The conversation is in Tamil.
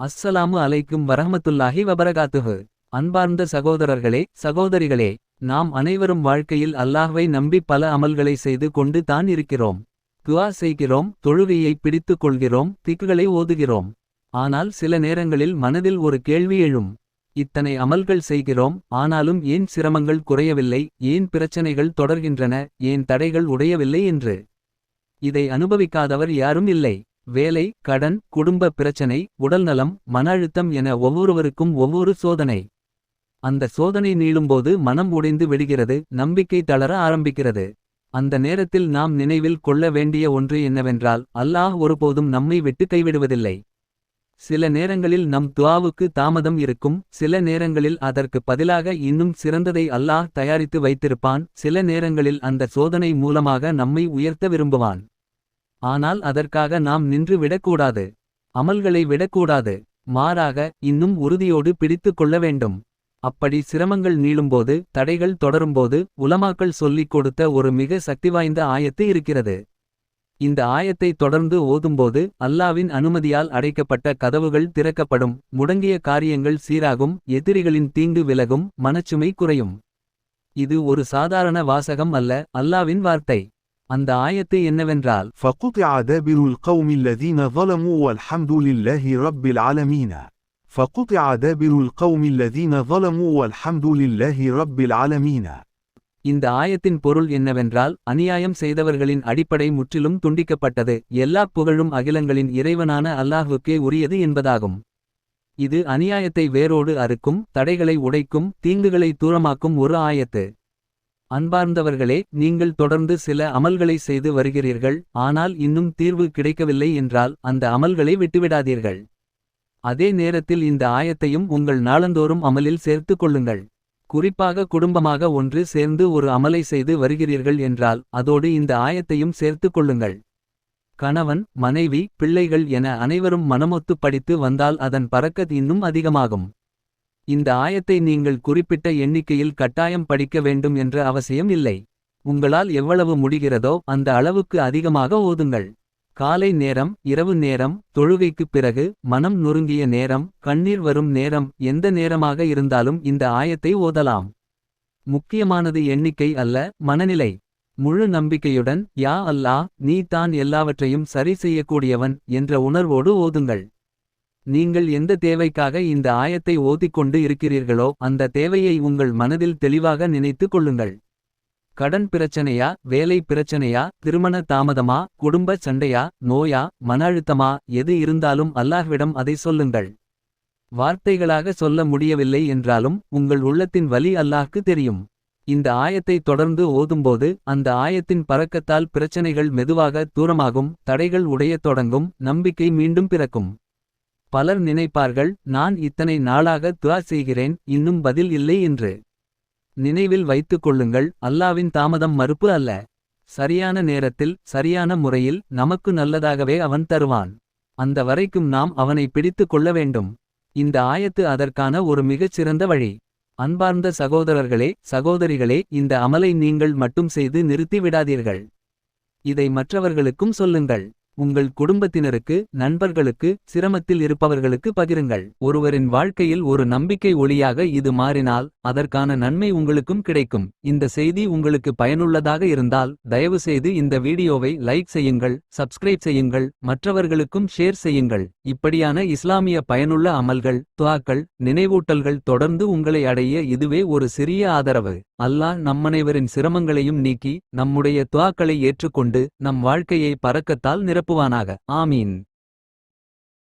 அஸ்ஸலாமு அலைக்கும் வரஹமத்துல்லாஹி வபரகாத்துஹு. அன்பார்ந்த சகோதரர்களே சகோதரிகளே நாம் அனைவரும் வாழ்க்கையில் அல்லாஹ்வை நம்பி பல அமல்களை செய்து கொண்டு தான் இருக்கிறோம். துவா செய்கிறோம் தொழுகையை பிடித்துக் கொள்கிறோம் திக்குகளை ஓதுகிறோம். ஆனால் சில நேரங்களில் மனதில் ஒரு கேள்வி எழும். இத்தனை அமல்கள் செய்கிறோம் ஆனாலும் ஏன் சிரமங்கள் குறையவில்லை ஏன் பிரச்சனைகள் தொடர்கின்றன ஏன் தடைகள் உடையவில்லை என்று. இதை அனுபவிக்காதவர் யாரும் இல்லை. வேலை கடன் குடும்ப பிரச்சனை உடல்நலம் மன அழுத்தம் என ஒவ்வொருவருக்கும் ஒவ்வொரு சோதனை. அந்த சோதனை நீளும்போது மனம் உடைந்து விடுகிறது நம்பிக்கை தளர ஆரம்பிக்கிறது. அந்த நேரத்தில் நாம் நினைவில் கொள்ள வேண்டிய ஒன்று என்னவென்றால் அல்லாஹ் ஒருபோதும் நம்மை விட்டு கைவிடுவதில்லை. சில நேரங்களில் நம் துவாவுக்கு தாமதம் இருக்கும் சில நேரங்களில் அதற்கு பதிலாக இன்னும் சிறந்ததை அல்லாஹ் தயாரித்து வைத்திருப்பான் சில நேரங்களில் அந்த சோதனை மூலமாக நம்மை உயர்த்த விரும்புவான். ஆனால் அதற்காக நாம் நின்று விடக்கூடாது. அமல்களை விடக்கூடாது. மாறாக இன்னும் உறுதியோடு பிடித்துக் கொள்ள வேண்டும். அப்படி சிரமங்கள் நீளும்போது தடைகள் தொடரும்போது உலமாக்கள் சொல்லிக் கொடுத்த ஒரு மிக சக்திவாய்ந்த ஆயத்து இருக்கிறது. இந்த ஆயத்தை தொடர்ந்து ஓதும்போது அல்லாவின் அனுமதியால் அடைக்கப்பட்ட கதவுகள் திறக்கப்படும் முடங்கிய காரியங்கள் சீராகும் எதிரிகளின் தீங்கு விலகும் மனச்சுமை குறையும். இது ஒரு சாதாரண வாசகம் அல்ல அல்லாவின் வார்த்தை. அந்த ஆயத்து என்னவென்றால் فقطع دابر القوم الذين ظلموا والحمد لله رب العالمين فقطع دابر القوم الذين ظلموا والحمد لله رب العالمين இந்த ஆயத்தின் பொருள் என்னவென்றால் அநியாயம் செய்தவர்களின் அடிப்படை முற்றிலும் துண்டிக்கப்பட்டது எல்லாப் புகழும் அகிலங்களின் இறைவனான அல்லாஹ்வுக்கே உரியது என்பதாகும் இது அநியாயத்தை வேரோடு அறுக்கும் தடைகளை உடைக்கும் தீங்குகளை தூரமாக்கும் ஒரு ஆயத்து அன்பார்ந்தவர்களே நீங்கள் தொடர்ந்து சில அமல்களை செய்து வருகிறீர்கள் ஆனால் இன்னும் தீர்வு கிடைக்கவில்லை என்றால் அந்த அமல்களை விட்டுவிடாதீர்கள். அதே நேரத்தில் இந்த ஆயத்தையும் உங்கள் நாளந்தோறும் அமலில் சேர்த்துக் கொள்ளுங்கள். குறிப்பாக குடும்பமாக ஒன்று சேர்ந்து ஒரு அமலை செய்து வருகிறீர்கள் என்றால் அதோடு இந்த ஆயத்தையும் சேர்த்துக் கொள்ளுங்கள். கணவன் மனைவி பிள்ளைகள் என அனைவரும் மனமொத்து படித்து வந்தால் அதன் பறக்கத் இன்னும் அதிகமாகும். இந்த ஆயத்தை நீங்கள் குறிப்பிட்ட எண்ணிக்கையில் கட்டாயம் படிக்க வேண்டும் என்ற அவசியம் இல்லை. உங்களால் எவ்வளவு முடிகிறதோ அந்த அளவுக்கு அதிகமாக ஓதுங்கள். காலை நேரம் இரவு நேரம் தொழுகைக்குப் பிறகு மனம் நொறுங்கிய நேரம் கண்ணீர் வரும் நேரம் எந்த நேரமாக இருந்தாலும் இந்த ஆயத்தை ஓதலாம். முக்கியமானது எண்ணிக்கை அல்ல மனநிலை. முழு நம்பிக்கையுடன் யா அல்லா நீ தான் எல்லாவற்றையும் சரி செய்யக்கூடியவன் என்ற உணர்வோடு ஓதுங்கள். நீங்கள் எந்த தேவைக்காக இந்த ஆயத்தை ஓதிக்கொண்டு இருக்கிறீர்களோ அந்த தேவையை உங்கள் மனதில் தெளிவாக நினைத்துக் கொள்ளுங்கள். கடன் பிரச்சனையா வேலை பிரச்சனையா திருமண தாமதமா குடும்ப சண்டையா நோயா மன அழுத்தமா எது இருந்தாலும் அல்லாஹ்விடம் அதை சொல்லுங்கள். வார்த்தைகளாக சொல்ல முடியவில்லை என்றாலும் உங்கள் உள்ளத்தின் வலி அல்லாஹ்க்கு தெரியும். இந்த ஆயத்தை தொடர்ந்து ஓதும்போது அந்த ஆயத்தின் பறக்கத்தால் பிரச்சனைகள் மெதுவாக தூரமாகும் தடைகள் உடையத் தொடங்கும் நம்பிக்கை மீண்டும் பிறக்கும். பலர் நினைப்பார்கள் நான் இத்தனை நாளாக துவா செய்கிறேன் இன்னும் பதில் இல்லை என்று. நினைவில் வைத்துக் கொள்ளுங்கள் அல்லாவின் தாமதம் மறுப்பு அல்ல. சரியான நேரத்தில் சரியான முறையில் நமக்கு நல்லதாகவே அவன் தருவான். அந்த வரைக்கும் நாம் அவனை பிடித்துக் கொள்ள வேண்டும். இந்த ஆயத்து அதற்கான ஒரு மிகச் சிறந்த வழி. அன்பார்ந்த சகோதரர்களே சகோதரிகளே இந்த அமலை நீங்கள் மட்டும் செய்து நிறுத்தி விடாதீர்கள். இதை மற்றவர்களுக்கும் சொல்லுங்கள். உங்கள் குடும்பத்தினருக்கு நண்பர்களுக்கு சிரமத்தில் இருப்பவர்களுக்கு பகிருங்கள். ஒருவரின் வாழ்க்கையில் ஒரு நம்பிக்கை ஒளியாக இது மாறினால் அதற்கான நன்மை உங்களுக்கும் கிடைக்கும். இந்த செய்தி உங்களுக்கு பயனுள்ளதாக இருந்தால் தயவு செய்து இந்த வீடியோவை லைக் செய்யுங்கள் சப்ஸ்கிரைப் செய்யுங்கள் மற்றவர்களுக்கும் ஷேர் செய்யுங்கள். இப்படியான இஸ்லாமிய பயனுள்ள அமல்கள் துவாக்கள் நினைவூட்டல்கள் தொடர்ந்து உங்களை அடைய இதுவே ஒரு சிறிய ஆதரவு. அல்லாஹ் நம்மனைவரின் சிரமங்களையும் நீக்கி நம்முடைய துவாக்களை ஏற்றுக்கொண்டு நம் வாழ்க்கையை பறக்கத்தால் நிரப்ப நிரப்புவானாக ஆமீன்.